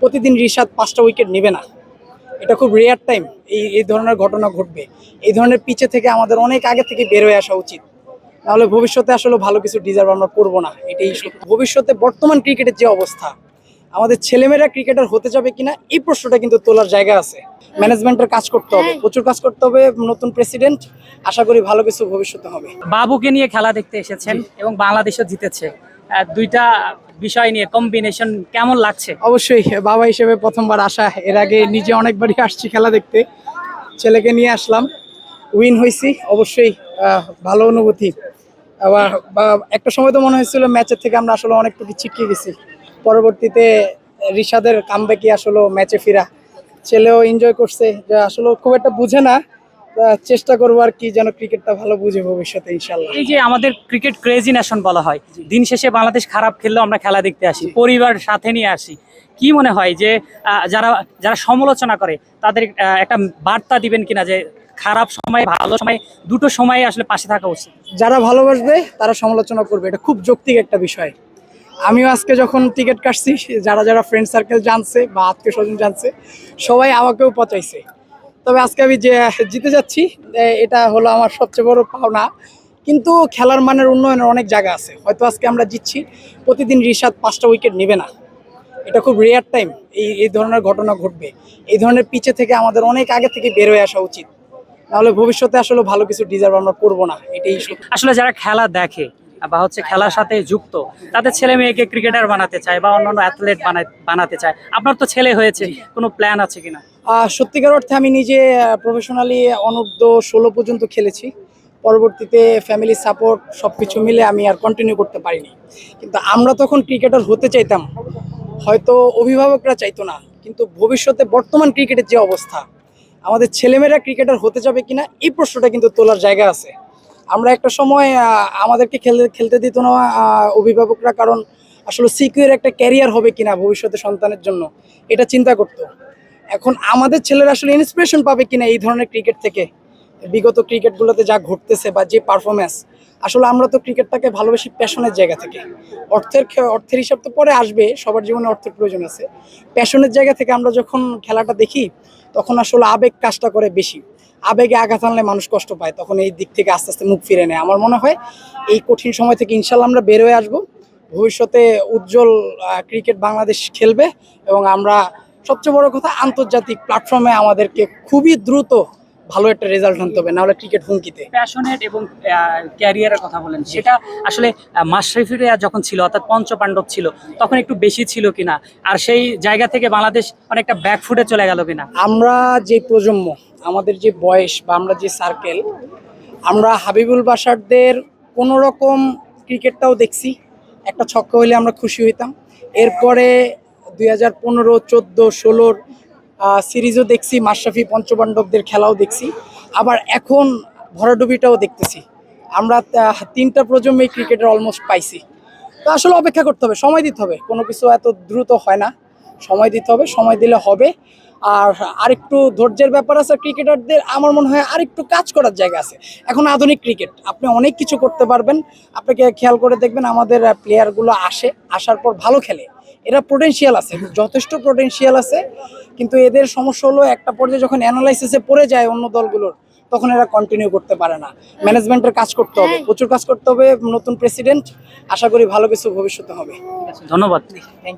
প্রতিদিন রিশাদ পাঁচটা উইকেট নেবে না। এটা খুব রেয়ার টাইম এই এই ধরনের ঘটনা ঘটবে। এই ধরনের পিচে থেকে আমাদের অনেক আগে থেকে বের হয়ে আসা উচিত। নাহলে ভবিষ্যতে আসলে ভালো কিছু ডিজার্ভ আমরা করব না এটাই সত্য। ভবিষ্যতে বর্তমান ক্রিকেটের যে অবস্থা আমাদের ছেলেমেয়েরা ক্রিকেটার হতে যাবে কিনা এই প্রশ্নটা কিন্তু তোলার জায়গা আছে। ম্যানেজমেন্টের কাজ করতে হবে প্রচুর কাজ করতে হবে নতুন প্রেসিডেন্ট আশা করি ভালো কিছু ভবিষ্যতে হবে। বাবুকে নিয়ে খেলা দেখতে এসেছেন এবং বাংলাদেশও জিতেছে। দুইটা বিষয় নিয়ে কম্বিনেশন কেমন লাগছে? অবশ্যই, বাবা হিসেবে প্রথমবার আসা। এর আগে নিজে অনেকবারই আসছি খেলা দেখতে। ছেলেকে নিয়ে আসলাম। উইন হয়েছি অবশ্যই ভালো অনুভূতি। আবার একটা সময় তো মনে হয়েছিল ম্যাচের থেকে আমরা আসলে অনেকটুকু ছিটকে গেছি। পরবর্তীতে রিশাদের কামব্যাকে আসলে ম্যাচে ফিরা। ছেলেও এনজয় করছে, যে আসলে খুব একটা বুঝে না। চেষ্টা করব আর কি যেন ক্রিকেটটা ভালো বুঝে ভবিষ্যতে ইনশাল্লাহ। এই যে আমাদের ক্রিকেট ক্রেজি নেশন বলা হয় দিন শেষে বাংলাদেশ খারাপ খেললেও আমরা খেলা দেখতে আসি পরিবার সাথে নিয়ে আসি। কি মনে হয় যে যারা যারা সমালোচনা করে তাদের একটা বার্তা দিবেন কিনা যে খারাপ সময় ভালো সময় দুটো সময় আসলে পাশে থাকা উচিত? যারা ভালোবাসবে তারা সমালোচনা করবে। এটা খুব যৌক্তিক একটা বিষয়। আমিও আজকে যখন টিকিট কাটছি যারা যারা ফ্রেন্ড সার্কেল জানছে বা আত্মীয় স্বজন জানছে সবাই আমাকেও পচাইছে। তবে আজকে আমি যে জিতে যাচ্ছি এটা হলো আমার সবচেয়ে বড় পাওনা। কিন্তু খেলার মানের উন্নয়নের অনেক জায়গা আছে। হয়তো আজকে আমরা জিতছি, প্রতিদিন রিশাদ পাঁচটা উইকেট নেবে না। এটা খুব রেয়ার টাইম এই এই ধরনের ঘটনা ঘটবে। এই ধরনের পিচে থেকে আমাদের অনেক আগে থেকে বের হয়ে আসা উচিত। নাহলে ভবিষ্যতে আসলে ভালো কিছু ডিজার্ভ আমরা করব না। এটাই আসলে যারা খেলা দেখে বা হচ্ছে খেলার সাথে যুক্ত, তাদের ছেলে মেয়েকে ক্রিকেটার বানাতে চায় বা অন্যান্য অ্যাথলেট বানাতে চায়। আপনার তো ছেলে হয়েছে, কোনো প্ল্যান আছে কিনা? সত্যিকার অর্থে আমি নিজে প্রফেশনালি অনূর্ধ্ব ষোলো পর্যন্ত খেলেছি। পরবর্তীতে ফ্যামিলি সাপোর্ট সব কিছু মিলে আমি আর কন্টিনিউ করতে পারিনি। কিন্তু আমরা তখন ক্রিকেটার হতে চাইতাম। হয়তো অভিভাবকরা চাইতো না, কিন্তু ভবিষ্যতে বর্তমান ক্রিকেটের যে অবস্থা, আমাদের ছেলেমেয়েরা ক্রিকেটার হতে যাবে কিনা, এই প্রশ্নটা কিন্তু তোলার জায়গা আছে। আমরা একটা সময় আমাদেরকে খেলতে খেলতে দিত না অভিভাবকরা, কারণ আসলে সিকিউর একটা ক্যারিয়ার হবে কিনা ভবিষ্যতে সন্তানের জন্য, এটা চিন্তা করতো। এখন আমাদের ছেলেরা আসলে ইন্সপিরেশন পাবে কিনা এই ধরনের ক্রিকেট থেকে? বিগত ক্রিকেটগুলোতে যা ঘটতেছে বা যে পারফরমেন্স আসলে আমরা তো ক্রিকেটটাকে ভালোবেসি প্যাশনের জায়গা থেকে। অর্থের অর্থের হিসাব তো পরে আসবে, সবার জীবনে অর্থের প্রয়োজন আছে। প্যাশনের জায়গা থেকে আমরা যখন খেলাটা দেখি, তখন আসলে আবেগ কাজটা করে বেশি। আবেগে আঘাত আনলে মানুষ কষ্ট পায়, তখন এই দিক থেকে আস্তে আস্তে মুখ ফিরে নেয়। আমার মনে হয় এই কঠিন সময় থেকে ইনশাল্লাহ আমরা বের হয়ে আসব। ভবিষ্যতে উজ্জ্বল ক্রিকেট বাংলাদেশ খেলবে এবং আমরা সবচেয়ে বড় কথা আন্তর্জাতিক প্ল্যাটফর্মে আমাদেরকে খুবই দ্রুত ভালো একটা রেজাল্ট আনতে হবে নাহলে ক্রিকেট হুমকিতে। প্যাশনেট এবং ক্যারিয়ারের কথা বলেন। সেটা আসলে মাশরাফিরা যখন ছিল অর্থাৎ পঞ্চপাণ্ডব ছিল তখন একটু বেশি ছিল কিনা? আর সেই জায়গা থেকে বাংলাদেশ অনেকটা ব্যাকফুটে চলে গেল কিনা? আমরা যে প্রজন্ম আমাদের যে বয়স বা আমরা যে সার্কেল আমরা হাবিবুল বাসারদের কোনো রকম ক্রিকেটটাও দেখছি। একটা ছক্কা হইলে আমরা খুশি হইতাম। এরপরে দুই হাজার পনেরো, চোদ্দ, ষোলোর সিরিজও দেখছি, মাশরাফি পঞ্চপাণ্ডবদের খেলাও দেখছি। আবার এখন ভরাডুবিটাও দেখতেছি। আমরা তিনটা প্রজন্মেই ক্রিকেটের অলমোস্ট পাইছি। তো আসলে অপেক্ষা করতে হবে, সময় দিতে হবে। কোনো কিছু এত দ্রুত হয় না। সময় দিতে হবে, সময় দিলে হবে। আর আরেকটু ধৈর্যের ব্যাপার আছে, ক্রিকেটারদের আমার মনে হয় আরেকটু কাজ করার জায়গা আছে। এখন আধুনিক ক্রিকেট, আপনি অনেক কিছু করতে পারবেন। আপনাকে খেয়াল করে দেখবেন আমাদের প্লেয়ারগুলো আসে, আসার পর ভালো খেলে। এরা পোটেন্সিয়াল আছে যথেষ্ট পোটেন্সিয়াল আছে কিন্তু এদের সমস্যা হলো একটা পর্যায়ে যখন অ্যানালাইসিসে পড়ে যায় অন্য দলগুলোর তখন এরা কন্টিনিউ করতে পারে না। ম্যানেজমেন্টের কাজ করতে হবে প্রচুর কাজ করতে হবে নতুন প্রেসিডেন্ট আশা করি ভালো কিছু ভবিষ্যতে হবে। ধন্যবাদ।